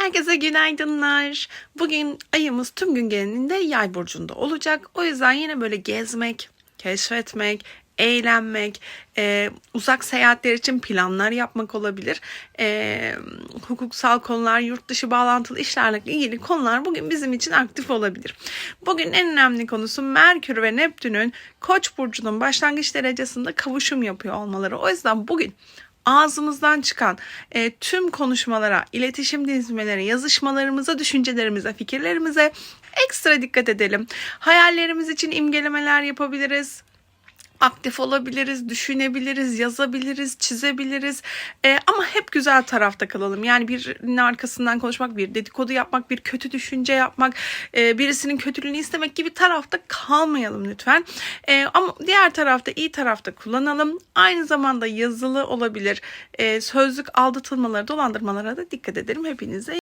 Herkese günaydınlar. Bugün ayımız tüm gün genelinde yay burcunda olacak. O yüzden yine böyle gezmek, keşfetmek, eğlenmek, e, uzak seyahatler için planlar yapmak olabilir. E, hukuksal konular, yurt dışı bağlantılı işlerle ilgili konular bugün bizim için aktif olabilir. Bugün en önemli konusu Merkür ve Neptün'ün Koç burcunun başlangıç derecesinde kavuşum yapıyor olmaları. O yüzden bugün ağzımızdan çıkan e, tüm konuşmalara, iletişim dizmeleri, yazışmalarımıza, düşüncelerimize, fikirlerimize ekstra dikkat edelim. Hayallerimiz için imgelemeler yapabiliriz aktif olabiliriz, düşünebiliriz, yazabiliriz, çizebiliriz. Ee, ama hep güzel tarafta kalalım. Yani birinin arkasından konuşmak, bir dedikodu yapmak, bir kötü düşünce yapmak, e, birisinin kötülüğünü istemek gibi tarafta kalmayalım lütfen. Ee, ama diğer tarafta iyi tarafta kullanalım. Aynı zamanda yazılı olabilir. Ee, sözlük aldatılmaları, dolandırmalara da dikkat edelim. Hepinize